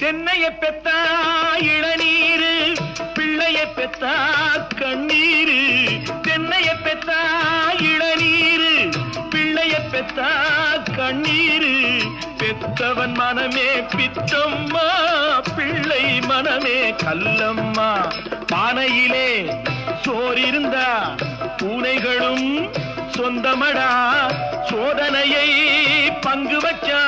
தென்னைய பெத்தா இளநீரு பிள்ளைய பெத்தா கண்ணீரு. தென்னைய பெத்தா இளநீரு பிள்ளைய பெத்தா கண்ணீரு. பெத்தவன் மனமே பித்தம்மா பிள்ளை மனமே கல்லம்மா. பானையிலே சோறிருந்தா பூனைகளும் சொந்தமடா. சோதனையை பங்கு வச்சா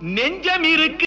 நெஞ்சம் இருக்கு.